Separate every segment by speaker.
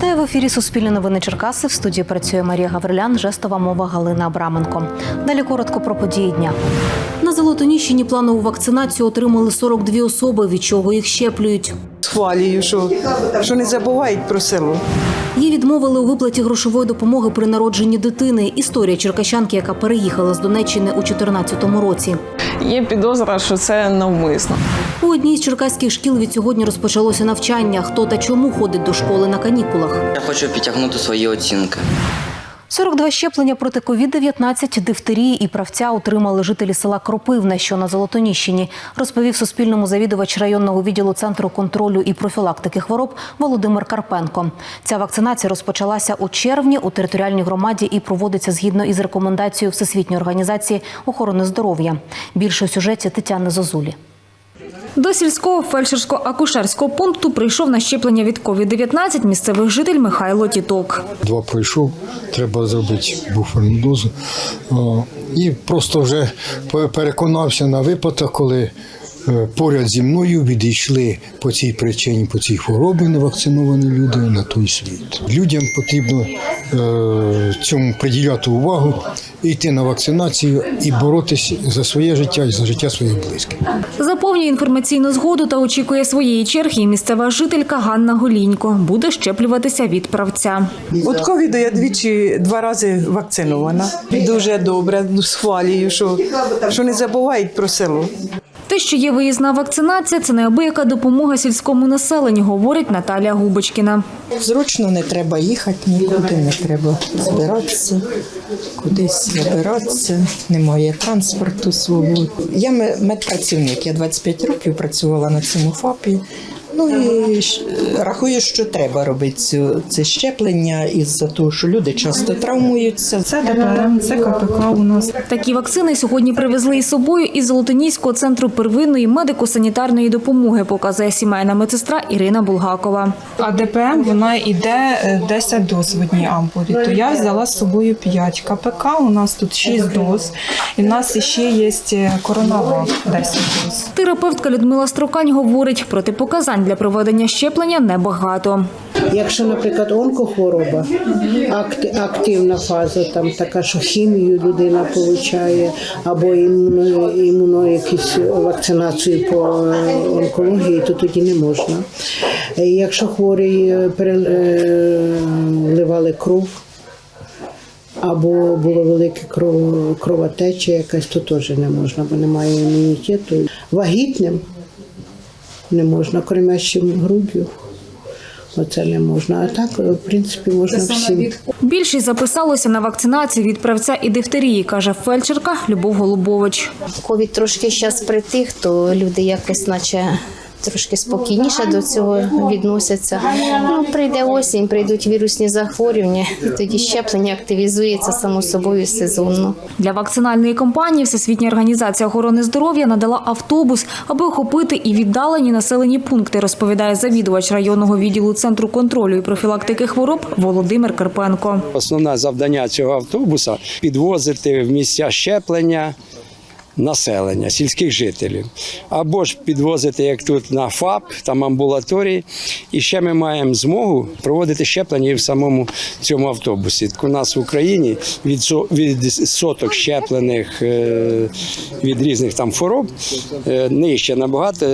Speaker 1: Вітаю в ефірі Суспільне новини Черкаси. В студії працює Марія Гаврилян, жестова мова Галина Абраменко. Далі коротко про події дня. На Золотоніщині планову вакцинацію отримали 42 особи, від чого їх щеплюють.
Speaker 2: Схвалюю, що, що не забувають про село.
Speaker 1: Їй відмовили у виплаті грошової допомоги при народженні дитини. Історія черкащанки, яка переїхала з Донеччини у 2014 році.
Speaker 3: Є підозра, що це навмисно.
Speaker 1: У одній з черкаських шкіл від сьогодні розпочалося навчання. Хто та чому ходить до школи на канікулах.
Speaker 4: Я хочу підтягнути свої оцінки.
Speaker 1: 42 щеплення проти COVID-19, дифтерії і правця отримали жителі села Кропивне, що на Золотоніщині, розповів Суспільному завідувач районного відділу Центру контролю і профілактики хвороб Володимир Карпенко. Ця вакцинація розпочалася у червні у територіальній громаді і проводиться згідно із рекомендацією Всесвітньої організації охорони здоров'я. Більше у сюжеті Тетяни Зозулі.
Speaker 5: До сільського фельдшерсько-акушерського пункту прийшов на щеплення від COVID-19 місцевий житель Михайло Тіток.
Speaker 6: Два прийшов, треба зробити буферну дозу. І просто вже пе- переконався на випадок, коли поряд зі мною відійшли по цій причині, по цій хворобі невакциновані люди на той світ. Людям потрібно е, цьому приділяти увагу, йти на вакцинацію і боротися за своє життя і за життя своїх близьких.
Speaker 5: Заповнює інформаційну згоду та очікує своєї черги місцева жителька Ганна Голінько. Буде щеплюватися від правця.
Speaker 2: От ковіду я двічі два рази вакцинована. Дуже добре, ну, схвалюю, що, що не забувають про село.
Speaker 5: Те, що є виїзна вакцинація, це неабияка допомога сільському населенню, говорить Наталія Губочкіна.
Speaker 7: Зручно не треба їхати, нікуди не треба збиратися, кудись вибиратися, немає транспорту свого. Я ме- медпрацівник, я 25 років працювала на цьому ФАПі. Ну і щ- рахую, що треба робити цю, це щеплення із-за того, що люди часто травмуються.
Speaker 8: Це ДПМ, це КПК у нас.
Speaker 5: Такі вакцини сьогодні привезли із собою із Золотоніського центру первинної медико-санітарної допомоги, показує сімейна медсестра Ірина Булгакова.
Speaker 8: А ДПМ вона йде е, 10 доз в одній ампулі. То я взяла з собою 5. КПК у нас тут 6 доз. І в нас ще є е, коронавак 10 доз.
Speaker 5: Терапевтка Людмила Строкань говорить, протипоказань для проведення щеплення небагато.
Speaker 9: Якщо, наприклад, онкохвороба, активна фаза, там така, що хімію людина отримує, або імуно, імуно якісь вакцинацію по е, онкології, то тоді не можна. Е, Якщо хворі е, переливали кров, або було велике кров, кровотеча якась, то теж не можна, бо немає імунітету. Вагітним не можна, кормящим груддю. Оце не можна. А так, в принципі, можна всім.
Speaker 5: Більшість записалося на вакцинацію від правця і дифтерії, каже фельдшерка Любов Голубович.
Speaker 10: ковід трошки зараз притих, то люди якось наче трошки спокійніше до цього відносяться. Ну, прийде осінь, прийдуть вірусні захворювання, і тоді щеплення активізується само собою сезонно.
Speaker 5: Для вакцинальної кампанії Всесвітня організація охорони здоров'я надала автобус, аби охопити і віддалені населені пункти, розповідає завідувач районного відділу Центру контролю і профілактики хвороб Володимир Карпенко.
Speaker 11: Основне завдання цього автобуса підвозити в місця щеплення населення, сільських жителів. Або ж підвозити, як тут на ФАП, там амбулаторії. І ще ми маємо змогу проводити щеплення і в самому цьому автобусі. У нас в Україні від, від соток щеплених е, від різних там хвороб нижче набагато,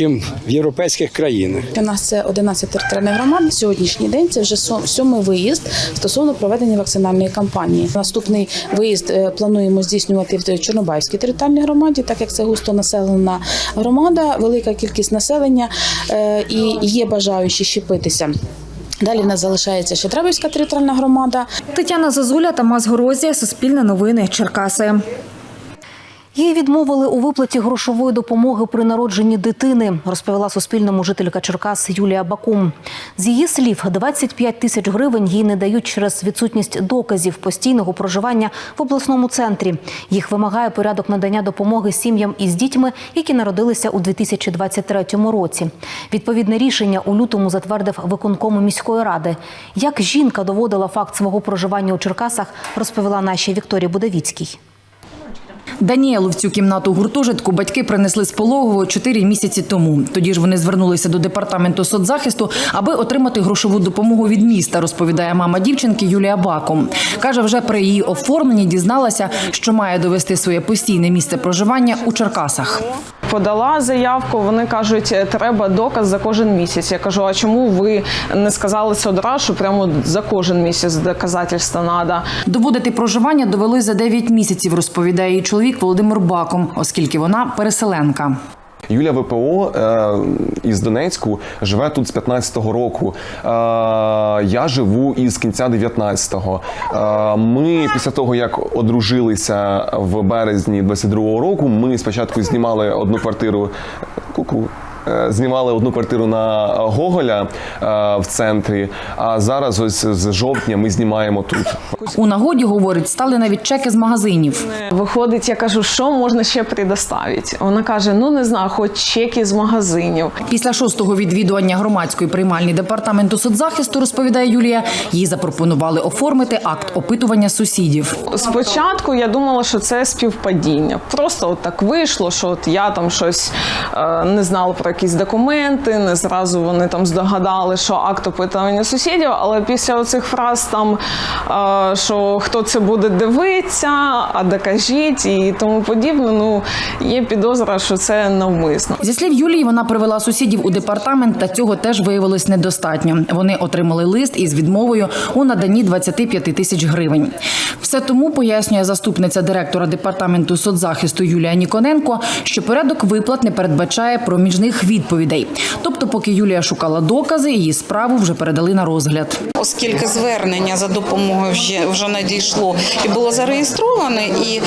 Speaker 11: ніж в європейських країнах.
Speaker 12: У нас це 11 територіальних громад. Сьогоднішній день це вже сьом- сьомий виїзд стосовно проведення вакцинальної кампанії. Наступний виїзд е, плануємо здійснювати в Чорнобаївській територіальній громаді, так як це густо населена громада, велика кількість населення е, і є бажаючі щепитися. Далі в нас залишається ще Требівська територіальна громада.
Speaker 5: Тетяна Зазуля, Тамас Горозія, Суспільне новини, Черкаси.
Speaker 1: Їй відмовили у виплаті грошової допомоги при народженні дитини, розповіла Суспільному жителька Черкас Юлія Бакум. З її слів, 25 тисяч гривень їй не дають через відсутність доказів постійного проживання в обласному центрі. Їх вимагає порядок надання допомоги сім'ям із дітьми, які народилися у 2023 році. Відповідне рішення у лютому затвердив виконкому міської ради. Як жінка доводила факт свого проживання у Черкасах, розповіла нашій Вікторії Будовіцькій.
Speaker 13: Даніелу в цю кімнату гуртожитку батьки принесли з пологового 4 місяці тому. Тоді ж вони звернулися до департаменту соцзахисту, аби отримати грошову допомогу від міста, розповідає мама дівчинки Юлія Баком. Каже, вже при її оформленні дізналася, що має довести своє постійне місце проживання у Черкасах.
Speaker 3: Подала заявку, вони кажуть, треба доказ за кожен місяць. Я кажу, а чому ви не сказали це одразу, що прямо за кожен місяць доказательства треба?
Speaker 13: Доводити проживання довелось за 9 місяців, розповідає її чоловік Володимир Баком, оскільки вона переселенка.
Speaker 14: Юля ВПО е, із Донецьку живе тут з 15-го року. Е, я живу із кінця 19-го. Е, ми після того, як одружилися в березні 22-го року, ми спочатку знімали одну квартиру. Ку-ку. Е, Знімали одну квартиру на Гоголя е, в центрі, а зараз ось з жовтня ми знімаємо тут.
Speaker 13: У нагоді, говорить, стали навіть чеки з магазинів.
Speaker 3: Виходить, я кажу, що можна ще предоставити? Вона каже: ну не знаю, хоч чеки з магазинів.
Speaker 13: Після шостого відвідування громадської приймальні департаменту соцзахисту, розповідає Юлія, їй запропонували оформити акт опитування сусідів.
Speaker 3: Спочатку я думала, що це співпадіння. Просто от так вийшло, що от я там щось е, не знала про якісь документи, не зразу вони там здогадали, що акт опитування сусідів. Але після оцих фраз там, е, що хто це буде дивитися, а докажіть і тому подібне. Ну є підозра, що це навмисно.
Speaker 13: Зі слів Юлії, вона привела сусідів у департамент, та цього теж виявилось недостатньо. Вони отримали лист із відмовою у наданні 25 тисяч гривень. Все тому пояснює заступниця директора департаменту соцзахисту Юлія Ніконенко, що порядок виплат не передбачає проміжних відповідей. Тобто, поки Юлія шукала докази, її справу вже передали на розгляд.
Speaker 10: Оскільки звернення за допомогою вже, вже надійшло і було зареєстровано, і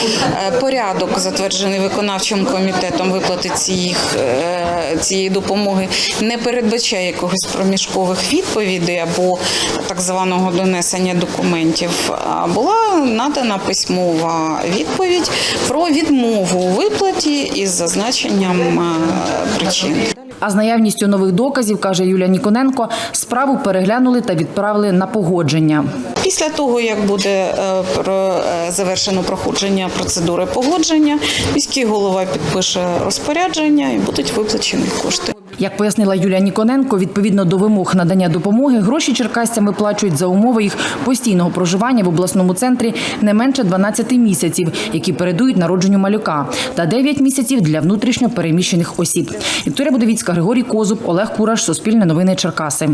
Speaker 10: е, порядок затверджений виконавчим комітетом виплати цієї, е, цієї допомоги не передбачає якогось проміжкових відповідей або так званого донесення документів, а була надана письмова відповідь про відмову у виплаті із зазначенням е, причин.
Speaker 13: А з наявністю нових доказів, каже Юлія Ніконенко, справу переглянули та відправили на погодження.
Speaker 10: Після того, як буде е, е, завершено проходження процедури погодження, міський голова підпише розпорядження і будуть виплачені кошти.
Speaker 13: Як пояснила Юлія Ніконенко, відповідно до вимог надання допомоги, гроші черкасцям виплачують за умови їх постійного проживання в обласному центрі не менше 12 місяців, які передують народженню малюка, та 9 місяців для внутрішньо переміщених осіб. Вікторія Будовіцька, Григорій Козуб, Олег Кураш, Суспільне новини Черкаси.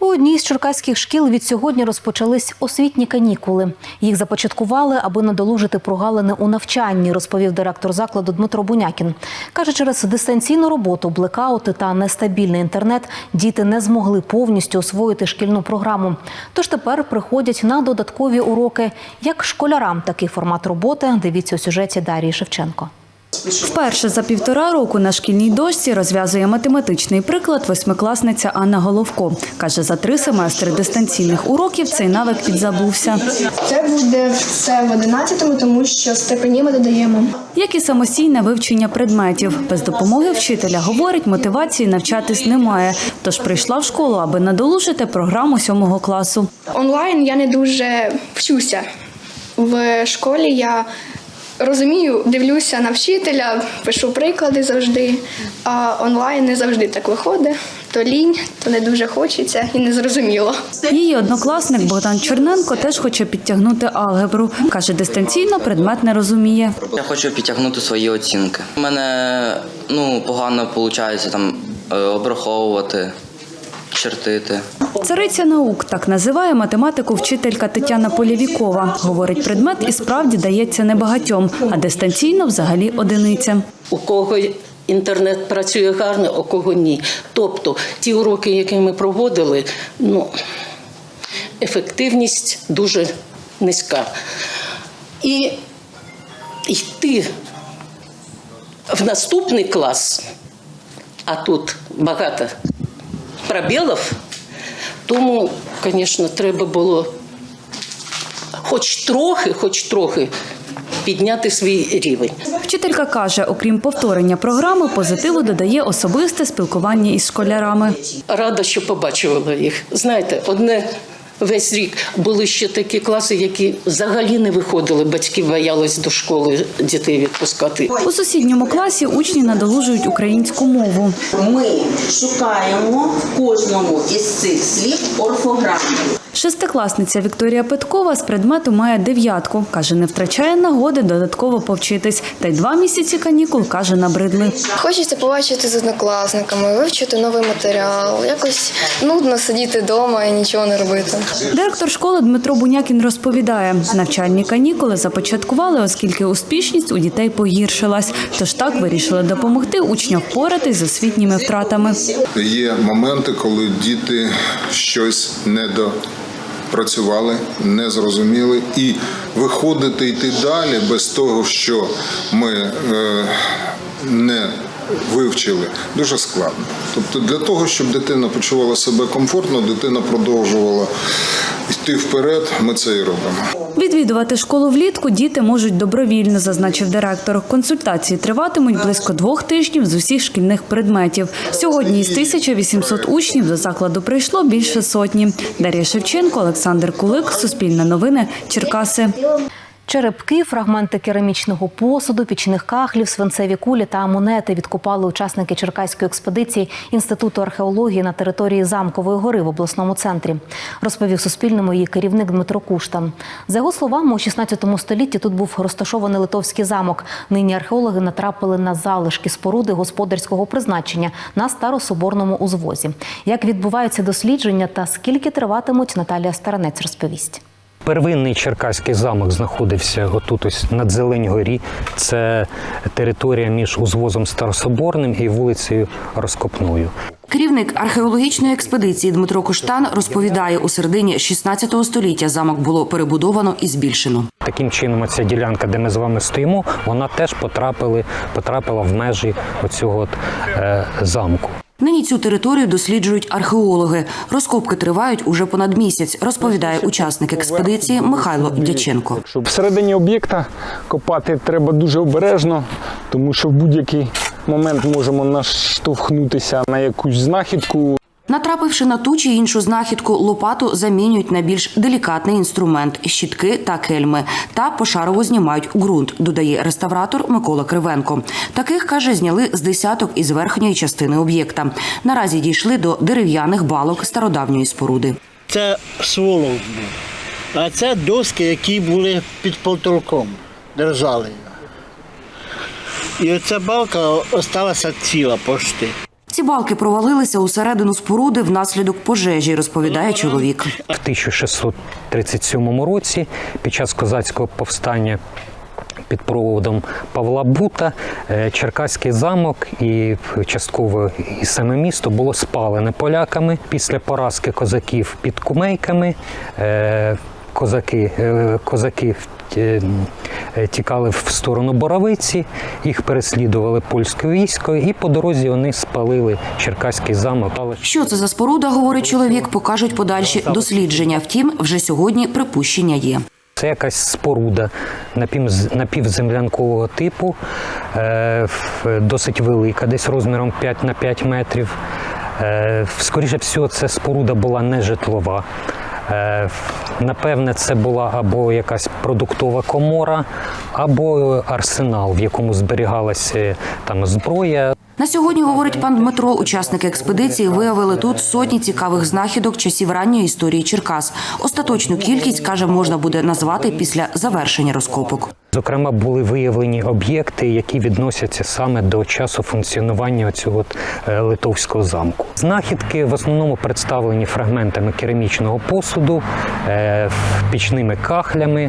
Speaker 1: У одній з черкаських шкіл від сьогодні розпочались освітні канікули. Їх започаткували, аби надолужити прогалини у навчанні, розповів директор закладу Дмитро Бунякін. Каже, через дистанційну роботу, блекаути та нестабільний інтернет діти не змогли повністю освоїти шкільну програму. Тож тепер приходять на додаткові уроки. Як школярам такий формат роботи, дивіться у сюжеті Дарії Шевченко.
Speaker 15: Вперше за півтора року на шкільній дошці розв'язує математичний приклад восьмикласниця Анна Головко. Каже, за три семестри дистанційних уроків цей навик підзабувся.
Speaker 16: Це буде все в 11-му, тому що степені ми додаємо.
Speaker 15: Як і самостійне вивчення предметів. Без допомоги вчителя, говорить, мотивації навчатись немає. Тож прийшла в школу, аби надолужити програму сьомого класу.
Speaker 16: Онлайн я не дуже вчуся. В школі я розумію, дивлюся на вчителя, пишу приклади завжди, а онлайн не завжди так виходить. То лінь, то не дуже хочеться і не зрозуміло.
Speaker 15: Її однокласник Богдан Черненко теж хоче підтягнути алгебру. Каже, дистанційно предмет не розуміє.
Speaker 17: Я хочу підтягнути свої оцінки. У мене ну, погано виходить там е, обраховувати, чертити.
Speaker 15: Цариця наук так називає математику вчителька Тетяна Полєвікова. Говорить, предмет і справді дається небагатьом, а дистанційно взагалі одиниця.
Speaker 4: у кого інтернет працює гарно, у кого ні. Тобто ті уроки, які ми проводили, ну, ефективність дуже низька. І йти в наступний клас, а тут багато пробілів, тому, звісно, треба було хоч трохи, хоч трохи підняти свій рівень.
Speaker 15: Вчителька каже, окрім повторення програми, позитиву додає особисте спілкування із школярами.
Speaker 4: Рада, що побачила їх. Знаєте, одне весь рік. Були ще такі класи, які взагалі не виходили. Батьки боялись до школи дітей відпускати.
Speaker 15: У сусідньому класі учні надолужують українську мову.
Speaker 18: Ми шукаємо в кожному із цих слів орфограму.
Speaker 15: Шестикласниця Вікторія Петкова з предмету має дев'ятку. Каже, не втрачає нагоди додатково повчитись. Та й два місяці канікул, каже, набридли.
Speaker 16: Хочеться побачити з однокласниками, вивчити новий матеріал. Якось нудно сидіти вдома і нічого не робити.
Speaker 15: Директор школи Дмитро Бунякін розповідає, навчальні канікули започаткували, оскільки успішність у дітей погіршилась. Тож так вирішили допомогти учням впоратись з освітніми втратами.
Speaker 19: Є моменти, коли діти щось недопрацювали, не зрозуміли, і виходити йти далі без того, що ми е, не вивчили, дуже складно. Тобто для того, щоб дитина почувала себе комфортно, дитина продовжувала йти вперед, ми це і робимо.
Speaker 15: Відвідувати школу влітку діти можуть добровільно, зазначив директор. Консультації триватимуть близько двох тижнів з усіх шкільних предметів. Сьогодні із 1800 учнів до закладу прийшло більше сотні. Дар'я Шевченко, Олександр Кулик, Суспільне новини, Черкаси.
Speaker 1: Черепки, фрагменти керамічного посуду, пічних кахлів, свинцеві кулі та монети відкопали учасники Черкаської експедиції Інституту археології на території Замкової гори в обласному центрі. Розповів Суспільному її керівник Дмитро Куштан. За його словами, у 16 столітті тут був розташований литовський замок. Нині археологи натрапили на залишки споруди господарського призначення на старособорному узвозі. Як відбуваються дослідження та скільки триватимуть, Наталія Старанець розповість.
Speaker 20: Первинний Черкаський замок знаходився отут ось над Зелень горі. Це територія між узвозом Старособорним і вулицею Розкопною.
Speaker 21: Керівник археологічної експедиції Дмитро Коштан розповідає, у середині 16 століття замок було перебудовано і збільшено.
Speaker 20: Таким чином, ця ділянка, де ми з вами стоїмо, вона теж потрапили, потрапила в межі оцього от, е, замку.
Speaker 21: Нині цю територію досліджують археологи. Розкопки тривають уже понад місяць, розповідає учасник експедиції Михайло Дяченко.
Speaker 22: Всередині об'єкта копати треба дуже обережно, тому що в будь-який момент можемо наштовхнутися на якусь знахідку.
Speaker 21: Натрапивши на ту чи іншу знахідку, лопату замінюють на більш делікатний інструмент щітки та кельми та пошарово знімають ґрунт, додає реставратор Микола Кривенко. Таких каже, зняли з десяток із верхньої частини об'єкта. Наразі дійшли до дерев'яних балок стародавньої споруди.
Speaker 23: Це сволок був, а це доски, які були під потолком, держали. І оця балка осталася ціла пошти.
Speaker 21: Ці балки провалилися усередину споруди внаслідок пожежі, розповідає чоловік.
Speaker 20: В 1637 році під час козацького повстання під проводом Павла Бута е, Черкаський замок і частково і саме місто було спалене поляками після поразки козаків під кумейками. е, Козаки, е, козаки тікали в сторону Боровиці, їх переслідували польське військо, і по дорозі вони спалили Черкаський замок.
Speaker 21: Що це за споруда, говорить чоловік, покажуть подальші дослідження. Втім, вже сьогодні припущення є.
Speaker 20: Це якась споруда напів- напівземлянкового типу, е, досить велика, десь розміром 5 на 5 метрів. Е, Скоріше всього, це споруда була не житлова. Е, Напевне, це була або якась продуктова комора, або арсенал, в якому зберігалася там зброя.
Speaker 21: На сьогодні, говорить пан Дмитро, учасники експедиції виявили тут сотні цікавих знахідок часів ранньої історії Черкас. Остаточну кількість каже, можна буде назвати після завершення розкопок.
Speaker 20: Зокрема, були виявлені об'єкти, які відносяться саме до часу функціонування цього литовського замку. Знахідки в основному представлені фрагментами керамічного посуду, е, пічними кахлями,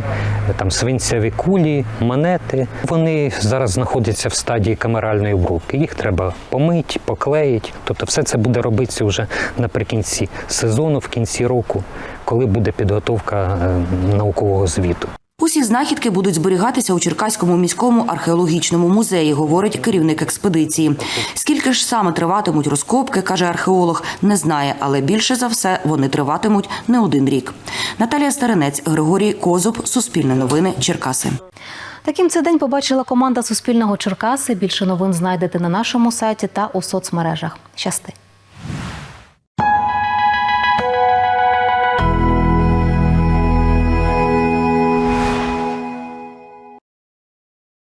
Speaker 20: е, там свинцеві кулі, монети. Вони зараз знаходяться в стадії камеральної обробки. Їх треба помити, поклеїти. Тобто, все це буде робитися вже наприкінці сезону, в кінці року, коли буде підготовка е, наукового звіту.
Speaker 21: Усі знахідки будуть зберігатися у Черкаському міському археологічному музеї, говорить керівник експедиції. Скільки ж саме триватимуть розкопки, каже археолог, не знає, але більше за все вони триватимуть не один рік. Наталія Старинець, Григорій Козуб, Суспільне новини, Черкаси.
Speaker 1: Таким цей день побачила команда Суспільного Черкаси. Більше новин знайдете на нашому сайті та у соцмережах. Щасти!